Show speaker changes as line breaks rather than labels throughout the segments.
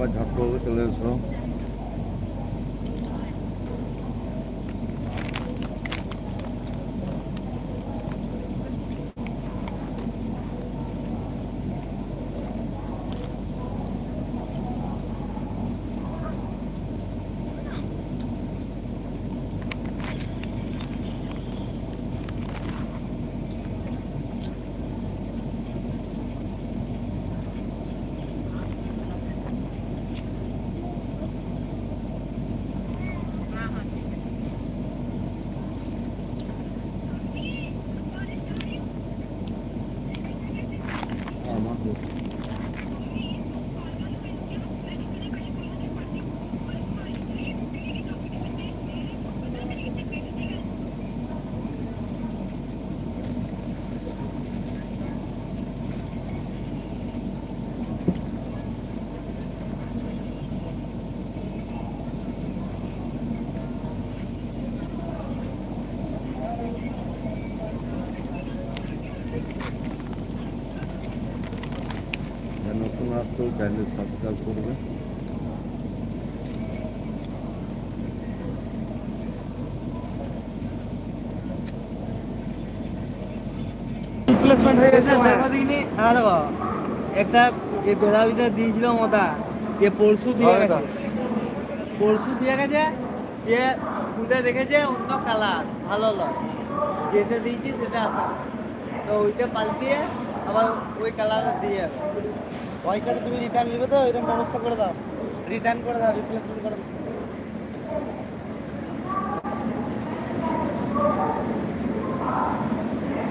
একবার ঝটকা করে চলে এসো আমার যারা নতুন আসছে চ্যানেল সাবস্ক্রাইব করবে
রিপ্লেসমেন্ট হয়ে গেছে দেখো দেখিনি? হ্যাঁ দেখো একটা এ বেড়াবিটা দিয়েছিলাম ওটা এ পরশু দিয়ে গেছে। পরশু দিয়ে গেছে এ খুলে দেখেছে অন্য কালার ভালো যেটা দিয়েছি সেটা আসা তো ওইটা পাল্টিয়ে আবার ওই কালারটা দিয়ে পয়সাটা তুমি রিটার্ন নেবে তো এরকম ব্যবস্থা করে দাও। রিটার্ন করে দাও রিপ্লেসমেন্ট করে দাও।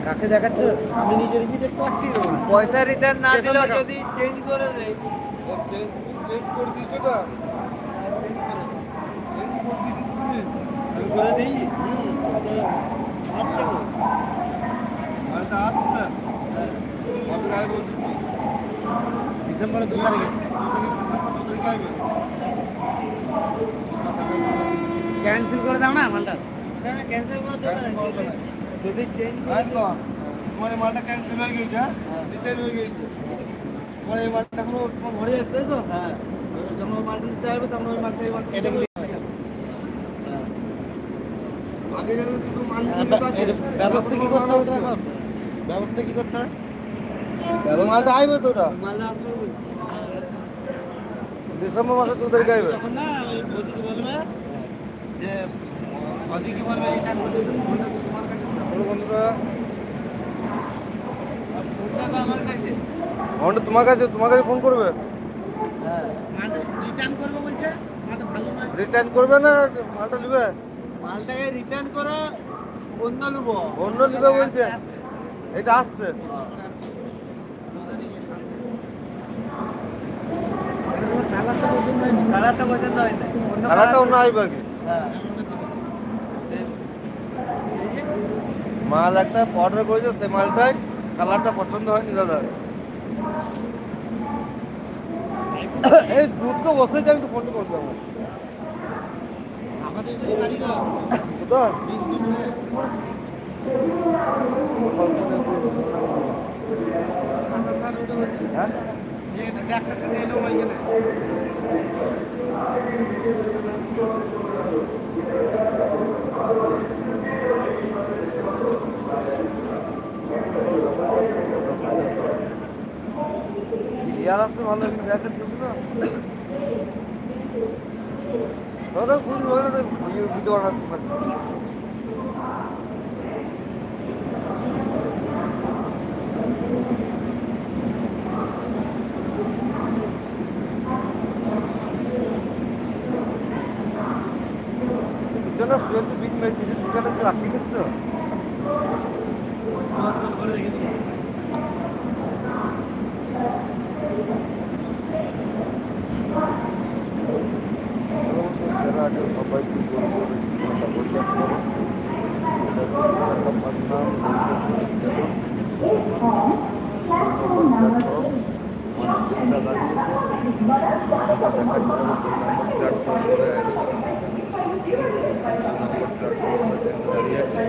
কাকে দেখাচ্ছ? আমি নিজে নিজে দেখতে পাচ্ছি
পয়সা রিটার্ন না
account?
যদি চেঞ্জ করে দেয়।
চেঞ্জ করে দিয়েছ না চেঞ্জ করে দিয়েছি তুমি।
আমি করে দিই আসছে তো
মালটা আসছে। কত গায়ে বল দিচ্ছি
ডিসেম্বরের দু তারিখে। ক্যান্সেল করে দাও না মালটা।
ক্যান্সেল করে। যদি চেঞ্জ
তোমার মালটা ক্যান্সেল হয়ে গেছে হ্যাঁ? রিটার্ন হয়ে গেছে। তোমার এই মালটা এখনও তোমার ঘরে তো?
হ্যাঁ।
যখন ওই মালটা দিতে আসবে তখন ওই মালটা এই মালটা
এটা
আগে যেন শুধু মাল
হ্যাঁ, ব্যবস্থা কি করতে হবে ব্যবস্থা কি করতে হবে?
মালটা আইবে তো ওটা। ডিসেম্বর মাসে
রিটার্ন করতে ফোনটা তোমার কাছে।
তোমার কাছে ফোন করবে?
হ্যাঁ
রিটার্ন করবে বলছে মালটা ভালো নয়।
রিটার্ন করবে না মালটা নেবে?
মালটাকে রিটার্ন করে অন্য নেব
অন্য নেবে বলছে। এটা আসছে
আসছে। দু তারিখে সামনে।
কালারটা পছন্দ হয়নি কালারটা পছন্দ হয় না অন্য
কালারটা
colour-
অন্য আইবে কি
হ্যাঁ
মাল একটা অর্ডার করেছে সে মালটাই কালারটা পছন্দ হয়নি দাদা। এই দুধকে বসে যাই একটু ফোনটা করতে আমার
আমাদের এই বাড়ি না
কোথায়
বিশ নম্বরে খান্দার রোডে বলছে
হ্যাঁ
যে একটা ট্রাক্টরটা নিয়ে এলো ওইখানে
ইয়ার আসতে ভালো একটু দেখেন শুধু না দাদা খুঁজ বলে না ভিডিও বানাতে পিছনে শুয়ে তুই গেছিস তো
করে রেখে দিই
যারা আগে সবাইকে বলব বেশি কথা বলতে পারো এটা একটা পান্না চিন্তা দাঁড়িয়েছে তাদের প্ল্যাটফর্ম করে দাঁড়িয়ে আছে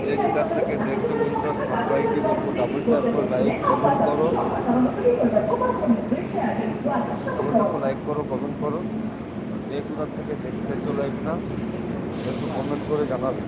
যে যেটার থেকে দেখতে বন্ধুরা সবাইকে বলব ডাবল ট্যাপ করো লাইক কমেন্ট করো, লাইক করো, কমেন্ট করো। যে কোথার থেকে দেখতে চলে না, একটু কমেন্ট করে জানাবে।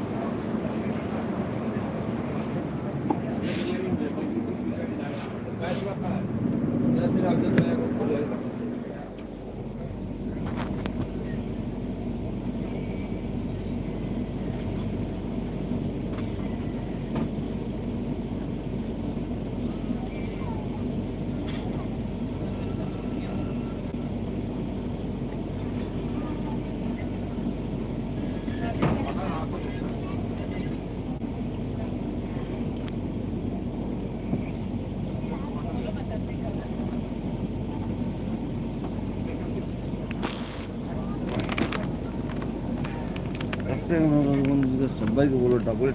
একটাই অনুরোধ বন্ধুদের সবাইকে বলো double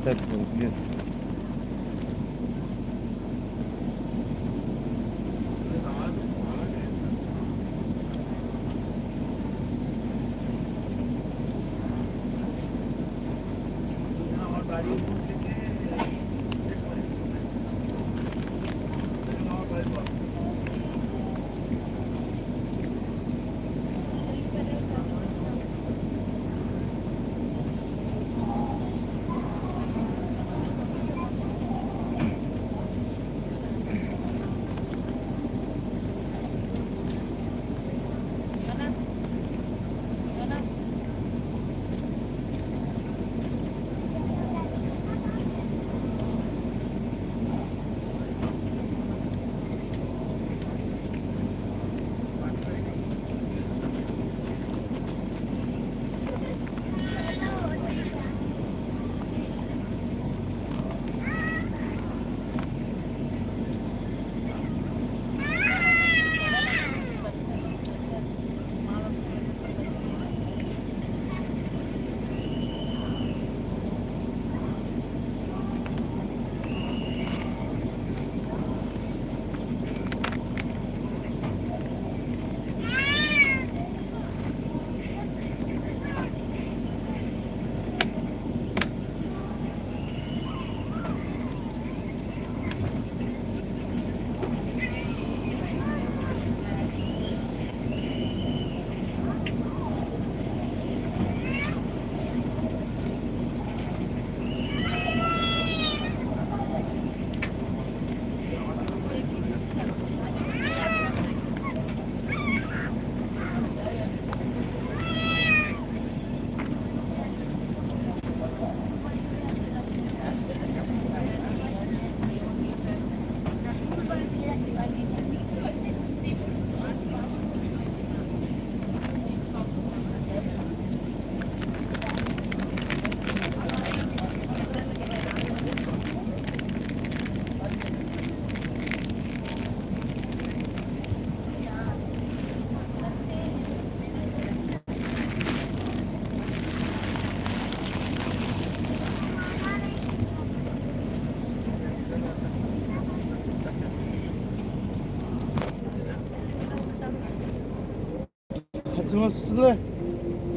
Müslüman susular.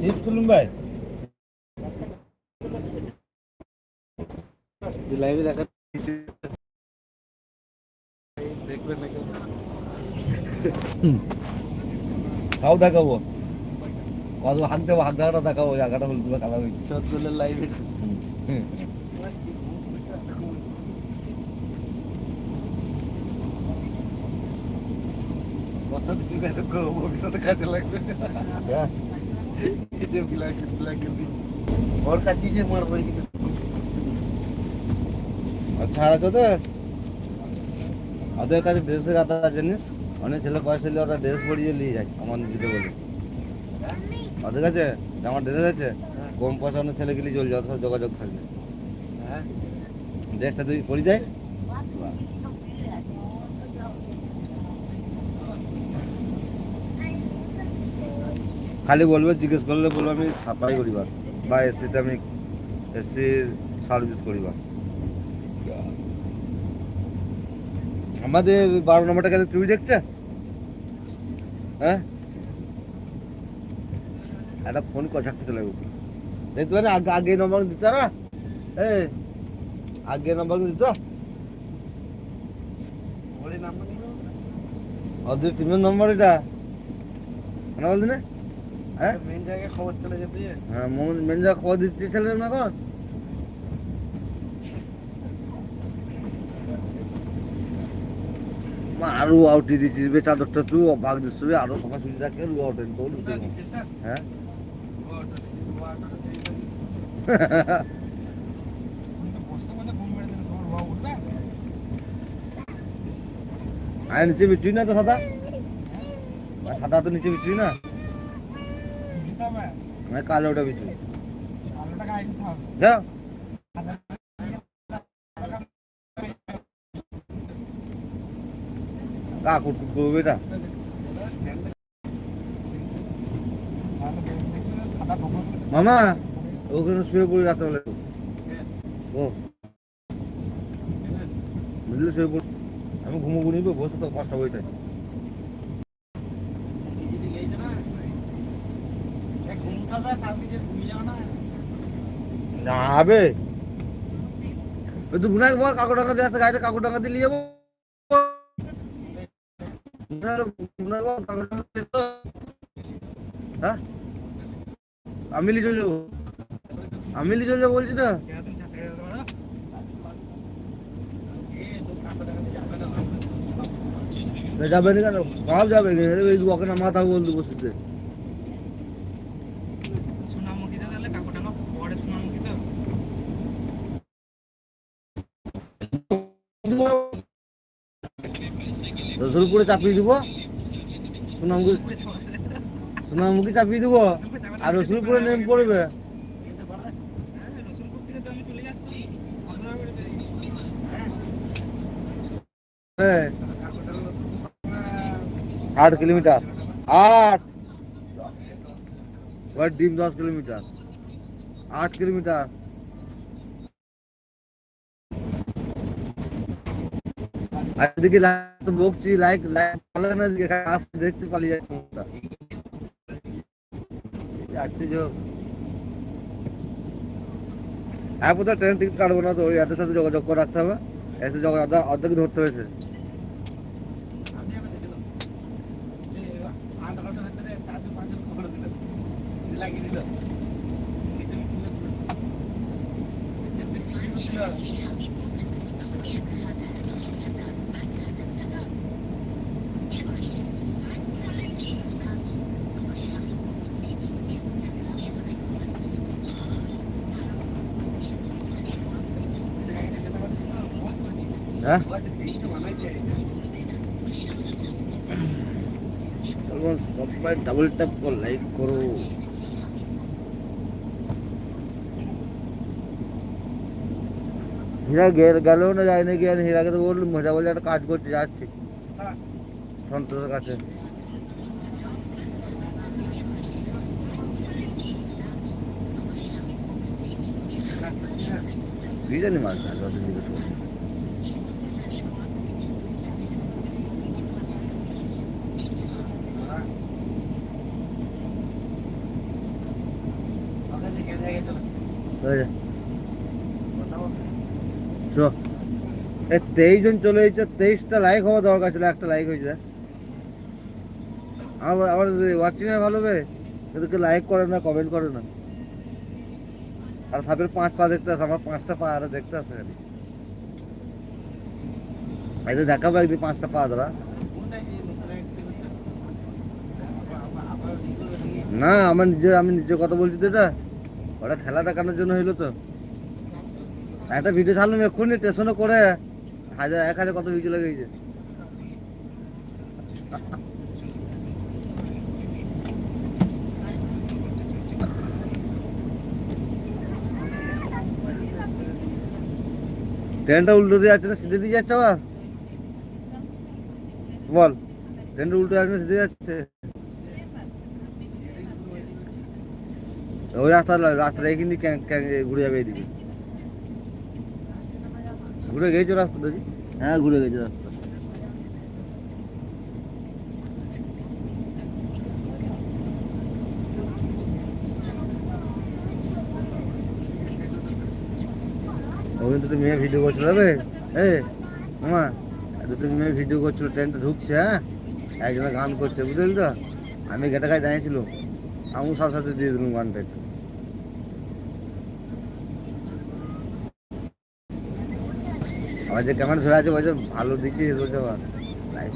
Seyit
Kulumbay. দেখাবো। কত হাঁক দেবো হাঁক দেখাটা দেখাবো জায়গাটা হলুদ কালার হয়েছে
চোদ্দ লাইভে তুমি এটা করো ভবিষ্যতে কাজে লাগবে এই যে ব্ল্যাক ব্ল্যাক দিচ্ছি ওর কাছেই যে মারবো কিন্তু
আচ্ছা আর তো ওদের কাছে ড্রেসের কথা জানিস? অনেক ছেলে পয়সা নিয়ে ওরা ড্রেস পরিয়ে নিয়ে যায় আমার নিজেতে বলে। ওদের কাছে আমার ড্রেস আছে? কম পয়সা অনেক ছেলে গেলে চলে যত সব যোগাযোগ থাকবে।
হ্যাঁ।
ড্রেসটা তুই পরি যায় খালি বলবে জিজ্ঞেস করলে বলব আমি সাপ্লাই করিবার। বা এসিতে আমি এসির সার্ভিস করিবার। আমাদের বারো নম্বরটা কাছে চুরি দেখছে? হ্যাঁ? একটা ফোন ঝাঁকতে চলে যাব দেখতে পারে আগে আগে নম্বর দিতে না? এ আগে নম্বর দিত? ওদের টিমের নম্বর এটা। কেন বলছি না? হ্যাঁ?
মেন জায়গায় খবর চলে যেতে
হ্যাঁ খবর দিতে না আরও আউটি দিচ্ছিস বে চাদরটা তুই ভাগ দিচ্ছিস বে, আরও সকাল সুবিধা কে রু আউটেন তো হ্যাঁ? আয় নিচে বিচুই না তো সাদা? সাদা তো নিচে বিচুই না? কালোটা বিচুই যাও কা কুটকুট করবে এটা? মামা ওখানে শুয়ে পড়ি রাত্রেবেলা। ও বুঝলে শুয়ে পড়ি। আমি ঘুমো ঘুমিব বসে তো কষ্ট হইতে যাবে ওই তো গুনাকে বল কাকু টাকা দিয়ে আসতে গাড়িটা কাকু টাকা দিয়ে যাব। হ্যাঁ? আমি লিখে চলে যাব। আমি লিখে যাব বলছি না যাবে না কেন? সব যাবে? ওকে না মাথা বলতে বসেছে রসুলপুরে চাপিয়ে দিব। সোনামুখী সোনামুখী চাপিয়ে দিব। আর রসুলপুরে নেম পড়বে।
রসুলপুর থেকে তো আমি চলে যাচ্ছি
হ্যাঁ আট কিলোমিটার। আর এদিকে তো বকছি, লাইক লাইক, ভালো না এদিকে আসতে দেখতে পালিয়ে যাচ্ছে। যাচ্ছে যে হ্যাঁ কোথাও ট্রেন টিকিট কাটবো না তো, ওই এদের সাথে যোগাযোগ করে রাখতে হবে এসে যোগাযোগ অর্ধেক ধরতে হয়েছে
আমি আবার দেখে দেবো যে আট ঘণ্টার ভিতরে চারজন পাঁচজন খবর দিল লাগিয়ে দিল সিটে খুলে দিল যে সিট লাগিয়ে দিল
হ্যাঁ? সবাই ডাবল ট্যাপ করে লাইক করো। হীরা গেল না যায় না গিয়ে হীরাকে তো বললাম মজা বলে একটা কাজ করতে যাচ্ছি। সন্তোষের কাছে। কি জানি মাছ যত জিজ্ঞেস করব এ তেইশ জন চলে এসেছে, তেইশটা লাইক হওয়া দরকার ছিল, একটা লাইক হয়েছে। আমার আমার ওয়াচিং এ ভালো বে কিন্তু কেউ লাইক করে না কমেন্ট করে না। আর সাপের পাঁচ পা দেখতে আছে, আমার পাঁচটা পা আর দেখতে আছে। খালি তো দেখাবো একদিন পাঁচটা পা ধরা। না, আমার নিজে, আমি নিজে কথা বলছি তো এটা। ওটা খেলা দেখানোর জন্য হইল তো। একটা ভিডিও ছাড়লাম এক্ষুনি স্টেশনে করে হাজার, এক হাজার কত ভিডিও লেগেছে ট্রেনটা উল্টো দিয়ে যাচ্ছে না, সিধে দিয়ে যাচ্ছে আবার? বল, ট্রেনটা উল্টো যাচ্ছে না, সিধে যাচ্ছে? ওই রাস্তা রাস্তাটা কিন্তু ঘুরে যাবে এদিকে। ঘুরে গেছো রাস্তা দিদি হ্যাঁ ঘুরে গেছো রাস্তা ওখানে তুমি মেয়ে ভিডিও করছ যাবে হ্যাঁ মামা তুমি মেয়ে ভিডিও করছিল ট্রেনটা ঢুকছে হ্যাঁ? একজনে গান করছে বুঝলি তো? আমি গেটে গায়ে দাঁড়িয়েছিলাম আমি সাথে সাথে দিয়ে দিলাম গানটা একটু। আবার যে ক্যামেরা ধরে আছে বলছে ভালো দিচ্ছিস বলছে লাইভ